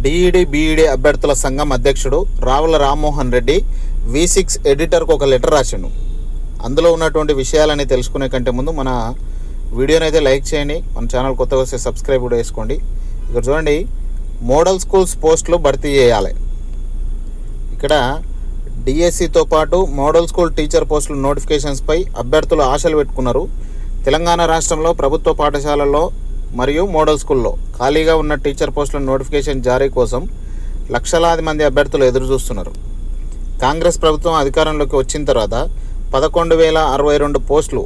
DEd BEd అభ్యర్థుల సంఘం అధ్యక్షుడు రావుల రామ్మోహన్ రెడ్డి వి సిక్స్ ఎడిటర్కు ఒక లెటర్ రాసిండు. అందులో ఉన్నటువంటి విషయాలని తెలుసుకునే కంటే ముందు మన వీడియోని అయితే లైక్ చేయండి. మన ఛానల్ కొత్తగా వస్తే సబ్స్క్రైబ్ కూడా చేసుకోండి. ఇక్కడ చూడండి మోడల్ స్కూల్స్ పోస్టులు భర్తీ చేయాలి. ఇక్కడ డిఎస్సితో పాటు మోడల్ స్కూల్ టీచర్ పోస్టుల నోటిఫికేషన్స్పై అభ్యర్థులు ఆశలు పెట్టుకున్నారు. తెలంగాణ రాష్ట్రంలో ప్రభుత్వ పాఠశాలల్లో మరియు మోడల్ స్కూల్లో ఖాళీగా ఉన్న టీచర్ పోస్టుల నోటిఫికేషన్ జారీ కోసం లక్షలాది మంది అభ్యర్థులు ఎదురు చూస్తున్నారు కాంగ్రెస్ ప్రభుత్వం అధికారంలోకి వచ్చిన తర్వాత పదకొండు వేల అరవై రెండు పోస్టులు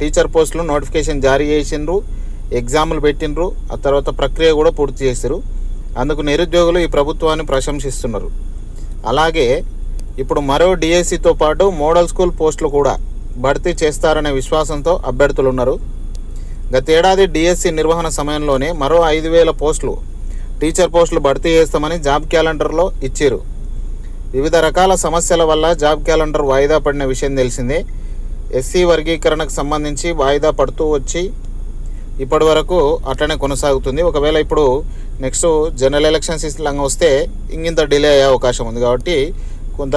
టీచర్ పోస్టులు నోటిఫికేషన్ జారీ చేసిండ్రు ఎగ్జాములు పెట్టిండ్రు ఆ తర్వాత ప్రక్రియ కూడా పూర్తి చేశారు అందుకు నిరుద్యోగులు ఈ ప్రభుత్వాన్ని ప్రశంసిస్తున్నారు. అలాగే ఇప్పుడు మరో డిఎస్సితో పాటు మోడల్ స్కూల్ పోస్టులు కూడా భర్తీ చేస్తారనే విశ్వాసంతో అభ్యర్థులు ఉన్నారు గతేడాది డిఎస్సి నిర్వహణ సమయంలోనే మరో ఐదు వేల పోస్టులు టీచర్ పోస్టులు భర్తీ చేస్తామని జాబ్ క్యాలెండర్లో ఇచ్చారు. వివిధ రకాల సమస్యల వల్ల జాబ్ క్యాలెండర్ వాయిదా పడిన విషయం తెలిసిందే. ఎస్సీ వర్గీకరణకు సంబంధించి వాయిదా పడుతూ వచ్చి ఇప్పటి వరకు అట్లనే కొనసాగుతుంది. ఒకవేళ ఇప్పుడు నెక్స్ట్ జనరల్ ఎలక్షన్స్ ఇలాగా వస్తే ఇంకింత డిలే అయ్యే అవకాశం ఉంది కాబట్టి కొంత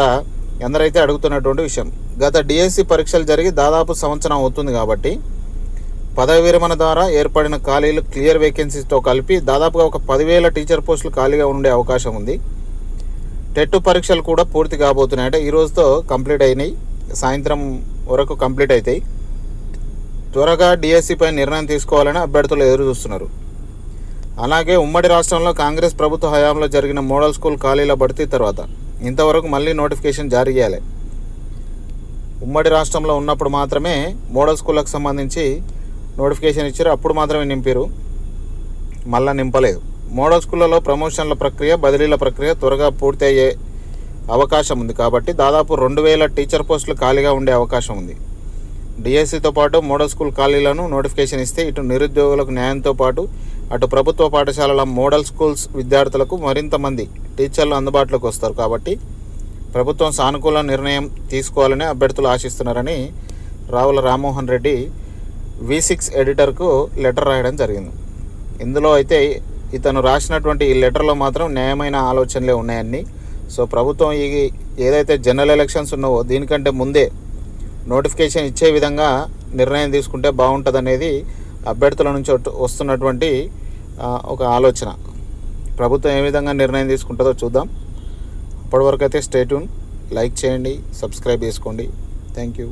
ఎందరైతే అడుగుతున్నటువంటి విషయం. గత డిఎస్సి పరీక్షలు జరిగి దాదాపు సంవత్సరం అవుతుంది కాబట్టి పదవి విరమణ ద్వారా ఏర్పడిన ఖాళీలు క్లియర్ వేకెన్సీస్తో కలిపి దాదాపుగా ఒక పదివేల టీచర్ పోస్టులు ఖాళీగా ఉండే అవకాశం ఉంది. టెట్ పరీక్షలు కూడా పూర్తి కాబోతున్నాయి. అంటే ఈరోజుతో కంప్లీట్ అయినాయి. సాయంత్రం వరకు కంప్లీట్ అవుతాయి త్వరగా డిఎస్సిపై నిర్ణయం తీసుకోవాలని అభ్యర్థులు ఎదురు చూస్తున్నారు. అలాగే ఉమ్మడి రాష్ట్రంలో కాంగ్రెస్ ప్రభుత్వ హయాంలో జరిగిన మోడల్ స్కూల్ ఖాళీల భర్తీ తర్వాత ఇంతవరకు మళ్ళీ నోటిఫికేషన్ జారీ చేయాలి. ఉమ్మడి రాష్ట్రంలో ఉన్నప్పుడు మాత్రమే మోడల్ స్కూళ్ళకు సంబంధించి నోటిఫికేషన్ ఇచ్చారు అప్పుడు మాత్రమే నింపారు. మళ్ళా నింపలేదు. మోడల్ స్కూళ్ళలో ప్రమోషన్ల ప్రక్రియ బదిలీల ప్రక్రియ త్వరగా పూర్తి అయ్యే అవకాశం ఉంది. కాబట్టి దాదాపు రెండు వేల టీచర్ పోస్టులు ఖాళీగా ఉండే అవకాశం ఉంది. డిఎస్సితో పాటు మోడల్ స్కూల్ ఖాళీలను నోటిఫికేషన్ ఇస్తే ఇటు నిరుద్యోగులకు న్యాయంతో పాటు అటు ప్రభుత్వ పాఠశాలల మోడల్ స్కూల్స్ విద్యార్థులకు మరింత మంది టీచర్లు అందుబాటులోకి వస్తారు. కాబట్టి ప్రభుత్వం సానుకూల నిర్ణయం తీసుకోవాలని అభ్యర్థులు ఆశిస్తున్నారని రావుల రామ్మోహన్ రెడ్డి వి సిక్స్ ఎడిటర్కు లెటర్ రాయడం జరిగింది. ఇందులో అయితే ఇతను రాసినటువంటి ఈ లెటర్లో మాత్రం న్యాయమైన ఆలోచనలే ఉన్నాయని సో ప్రభుత్వం ఈ ఏదైతే జనరల్ ఎలక్షన్స్ ఉన్నావో దీనికంటే ముందే నోటిఫికేషన్ ఇచ్చే విధంగా నిర్ణయం తీసుకుంటే బాగుంటుంది అభ్యర్థుల నుంచి వస్తున్నటువంటి ఒక ఆలోచన. ప్రభుత్వం ఏ విధంగా నిర్ణయం తీసుకుంటుందో చూద్దాం. అప్పటి వరకు అయితే స్టేట్యూన్ లైక్ చేయండి సబ్స్క్రైబ్ చేసుకోండి. Thank you